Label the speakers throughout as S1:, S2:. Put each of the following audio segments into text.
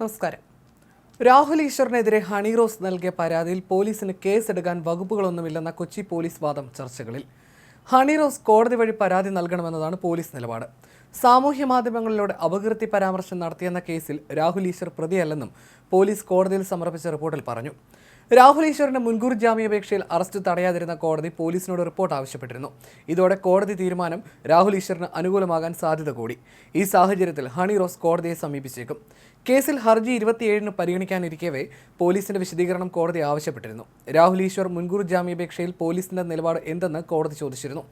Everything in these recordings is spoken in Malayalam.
S1: നമസ്കാരം. രാഹുൽ ഈശ്വറിനെതിരെ ഹണി റോസ് നൽകിയ പരാതിയിൽ പോലീസിന് കേസെടുക്കാൻ വകുപ്പുകളൊന്നുമില്ലെന്ന കൊച്ചി പോലീസ് വാദം ചർച്ചകളിൽ. ഹണി റോസ് കോടതി വഴി പരാതി നൽകണമെന്നതാണ് പോലീസ് നിലപാട്. സാമൂഹ്യ മാധ്യമങ്ങളിലൂടെ അപകീർത്തി പരാമർശം നടത്തിയെന്ന കേസിൽ രാഹുൽ ഈശ്വർ പ്രതിയല്ലെന്നും പോലീസ് കോടതിയിൽ സമർപ്പിച്ച റിപ്പോർട്ടിൽ പറഞ്ഞു. രാഹുൽ ഈശ്വറിന്റെ മുൻകൂർ ജാമ്യാപേക്ഷയിൽ അറസ്റ്റ് തടയാതിരുന്ന കോടതി പോലീസിനോട് റിപ്പോർട്ട് ആവശ്യപ്പെട്ടിരുന്നു. ഇതോടെ കോടതി തീരുമാനം രാഹുൽ ഈശ്വറിന് അനുകൂലമാകാൻ സാധ്യത കൂടി. ഈ സാഹചര്യത്തിൽ ഹണി റോസ് കോടതിയെ സമീപിച്ചേക്കും. കേസിൽ ഹർജി ഇരുപത്തിയേഴിന് പരിഗണിക്കാനിരിക്കവേ പോലീസിന്റെ വിശദീകരണം കോടതി ആവശ്യപ്പെട്ടിരുന്നു. രാഹുൽ ഈശ്വർ മുൻകൂർ ജാമ്യാപേക്ഷയിൽ പോലീസിന്റെ നിലപാട് എന്തെന്ന് കോടതി ചോദിച്ചിരുന്നു.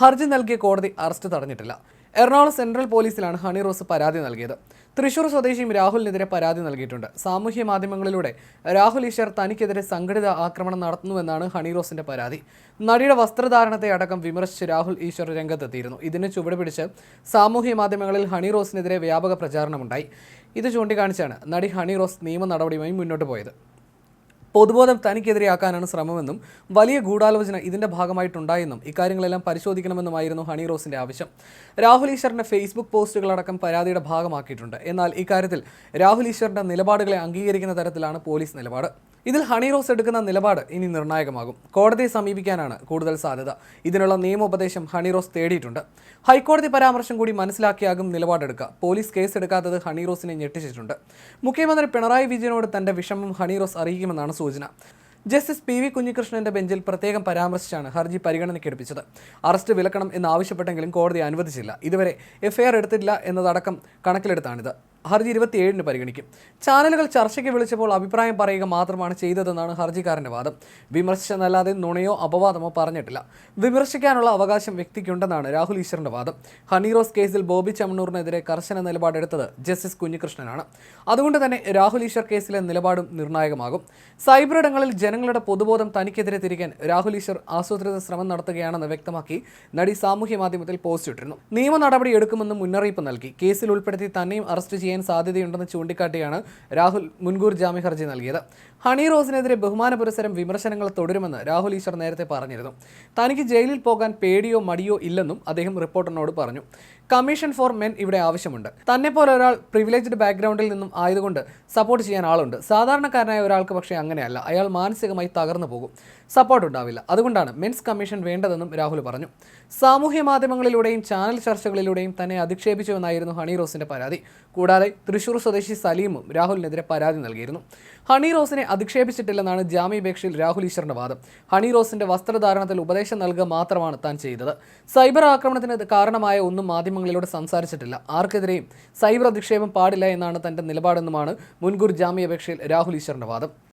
S1: ഹർജി നൽകിയ കോടതി അറസ്റ്റ് തടഞ്ഞിട്ടില്ല. എറണാകുളം സെൻട്രൽ പോലീസിലാണ് ഹണി റോസ് പരാതി നൽകിയത്. തൃശൂർ സ്വദേശിയും രാഹുലിനെതിരെ പരാതി നൽകിയിട്ടുണ്ട്. സാമൂഹ്യ മാധ്യമങ്ങളിലൂടെ രാഹുൽ ഈശ്വർ തനിക്കെതിരെ സംഘടിത ആക്രമണം നടത്തുന്നുവെന്നാണ് ഹണി റോസിന്റെ പരാതി. നടിയുടെ വസ്ത്രധാരണത്തെ അടക്കം വിമർശിച്ച് രാഹുൽ ഈശ്വർ രംഗത്തെത്തിയിരുന്നു. ഇതിനെ ചുവട് പിടിച്ച് സാമൂഹ്യ മാധ്യമങ്ങളിൽ ഹണി റോസിനെതിരെ വ്യാപക പ്രചാരണമുണ്ടായി. ഇത് ചൂണ്ടിക്കാണിച്ചാണ് നടി ഹണി റോസ് നിയമ നടപടിയുമായി മുന്നോട്ട് പോയത്. പൊതുബോധം തനിക്കെതിരെയാക്കാനാണ് ശ്രമമെന്നും വലിയ ഗൂഢാലോചന ഇതിന്റെ ഭാഗമായിട്ടുണ്ടായെന്നും ഇക്കാര്യങ്ങളെല്ലാം പരിശോധിക്കണമെന്നുമായിരുന്നു ഹണി റോസിന്റെ ആവശ്യം. രാഹുൽ ഈശ്വറിന്റെ ഫേസ്ബുക്ക് പോസ്റ്റുകളടക്കം പരാതിയുടെ ഭാഗമാക്കിയിട്ടുണ്ട്. എന്നാൽ ഇക്കാര്യത്തിൽ രാഹുൽ ഈശ്വറിന്റെ നിലപാടുകളെ അംഗീകരിക്കുന്ന തരത്തിലാണ് പോലീസ് നിലപാട്. ഇതിൽ ഹണി റോസ് എടുക്കുന്ന നിലപാട് ഇനി നിർണായകമാകും. കോടതിയെ സമീപിക്കാനാണ് കൂടുതൽ സാധ്യത. ഇതിനുള്ള നിയമോപദേശം ഹണി റോസ് തേടിയിട്ടുണ്ട്. ഹൈക്കോടതി പരാമർശം കൂടി മനസ്സിലാക്കിയാകും നിലപാടെടുക്കുക. പോലീസ് കേസ് എടുക്കാത്തത് ഹണി റോസിനെ ഞെട്ടിച്ചിട്ടുണ്ട്. മുഖ്യമന്ത്രി പിണറായി വിജയനോട് തന്റെ വിഷമം ഹണി റോസ് അറിയിക്കുമെന്നാണ് സൂചന. ജസ്റ്റിസ് പി വി കുഞ്ഞികൃഷ്ണന്റെ ബെഞ്ചിൽ പ്രത്യേകം പരാമർശിച്ചാണ് ഹർജി പരിഗണനയ്ക്ക് പരിഗണനയ്ക്കെടുപ്പിച്ചത് അറസ്റ്റ് വിലക്കണം എന്ന് ആവശ്യപ്പെട്ടെങ്കിലും കോടതി അനുവദിച്ചില്ല. ഇതുവരെ എഫ്ഐആർ എടുത്തിട്ടില്ല എന്നതടക്കം കണക്കിലെടുത്താണിത്. ഹർജി ഇരുപത്തിയേഴിന് പരിഗണിക്കും. ചാനലുകൾ ചർച്ചയ്ക്ക് വിളിച്ചപ്പോൾ അഭിപ്രായം പറയുക മാത്രമാണ് ചെയ്തതെന്നാണ് ഹർജിക്കാരന്റെ വാദം. വിമർശിച്ചെന്നല്ലാതെ നുണയോ അപവാദമോ പറഞ്ഞിട്ടില്ല. വിമർശിക്കാനുള്ള അവകാശം വ്യക്തിക്കുണ്ടെന്നാണ് രാഹുൽ ഈശ്വറിന്റെ വാദം. ഹണീറോസ് കേസിൽ ബോബി ചമ്മണൂറിനെതിരെ കർശന നിലപാടെടുത്തത് ജസ്റ്റിസ് കുഞ്ഞികൃഷ്ണനാണ്. അതുകൊണ്ട് തന്നെ രാഹുൽ ഈശ്വർ കേസിലെ നിലപാടും നിർണായകമാകും. സൈബർ ഇടങ്ങളിൽ ജനങ്ങളുടെ പൊതുബോധം തനിക്കെതിരെ തിരിക്കാൻ രാഹുൽ ഈശ്വർ ആസൂത്രിത ശ്രമം നടത്തുകയാണെന്ന് വ്യക്തമാക്കി നടി സാമൂഹ്യ മാധ്യമത്തിൽ പോസ്റ്റ് ഇട്ടിരുന്നു. നിയമ നടപടി എടുക്കുമെന്ന് മുന്നറിയിപ്പ് നൽകി. കേസിൽ ഉൾപ്പെടുത്തി തന്നെയും അറസ്റ്റ് ചെയ്യാൻ സാധ്യതയുണ്ടെന്ന് ചൂണ്ടിക്കാട്ടിയാണ് രാഹുൽ മുൻകൂർ ജാമ്യ ഹർജി നൽകിയത്. ഹണി റോസിനെതിരെ ബഹുമാന പുരസരം വിമർശനങ്ങൾ തുടരുമെന്ന് രാഹുൽ ഈശ്വർ നേരത്തെ പറഞ്ഞിരുന്നു. തനിക്ക് ജയിലിൽ പോകാൻ പേടിയോ മടിയോ ഇല്ലെന്നും അദ്ദേഹം റിപ്പോർട്ടറിനോട് പറഞ്ഞു. കമ്മീഷൻ ഫോർ മെൻ ഇവിടെ ആവശ്യമുണ്ട്. തന്നെ പോലെ ഒരാൾ പ്രിവിലേജ്ഡ് ബാക്ക്ഗ്രൗണ്ടിൽ നിന്നും ആയതുകൊണ്ട് സപ്പോർട്ട് ചെയ്യാൻ ആളുണ്ട്. സാധാരണക്കാരനായ ഒരാൾക്ക് പക്ഷേ അങ്ങനെയല്ല. അയാൾ മാനസികമായി തകർന്നു പോകും. സപ്പോർട്ട് ഉണ്ടാവില്ല. അതുകൊണ്ടാണ് മെൻസ് കമ്മീഷൻ വേണ്ടതെന്നും രാഹുൽ പറഞ്ഞു. സാമൂഹ്യ മാധ്യമങ്ങളിലൂടെയും ചാനൽ ചർച്ചകളിലൂടെയും തന്നെ അധിക്ഷേപിച്ചുവെന്നായിരുന്നു ഹണി റോസിന്റെ പരാതി. കൂടാതെ തൃശൂർ സ്വദേശി സലീമും രാഹുലിനെതിരെ പരാതി നൽകിയിരുന്നു. ഹണി റോസിനെ അധിക്ഷേപിച്ചിട്ടില്ലെന്നാണ് ജാമ്യാപേക്ഷയിൽ രാഹുൽ ഈശ്വറിന്റെ വാദം. ഹണി റോസിന്റെ വസ്ത്രധാരണത്തിൽ ഉപദേശം നൽകുക മാത്രമാണ് താൻ ചെയ്തത്. സൈബർ ആക്രമണത്തിന് കാരണമായ ഒന്നും മാധ്യമങ്ങളിലൂടെ സംസാരിച്ചിട്ടില്ല. ആർക്കെതിരെയും സൈബർ അധിക്ഷേപം പാടില്ല എന്നാണ് തന്റെ നിലപാടെന്നുമാണ് മുൻകൂർ ജാമ്യാപേക്ഷയിൽ രാഹുൽ ഈശ്വറിന്റെ വാദം.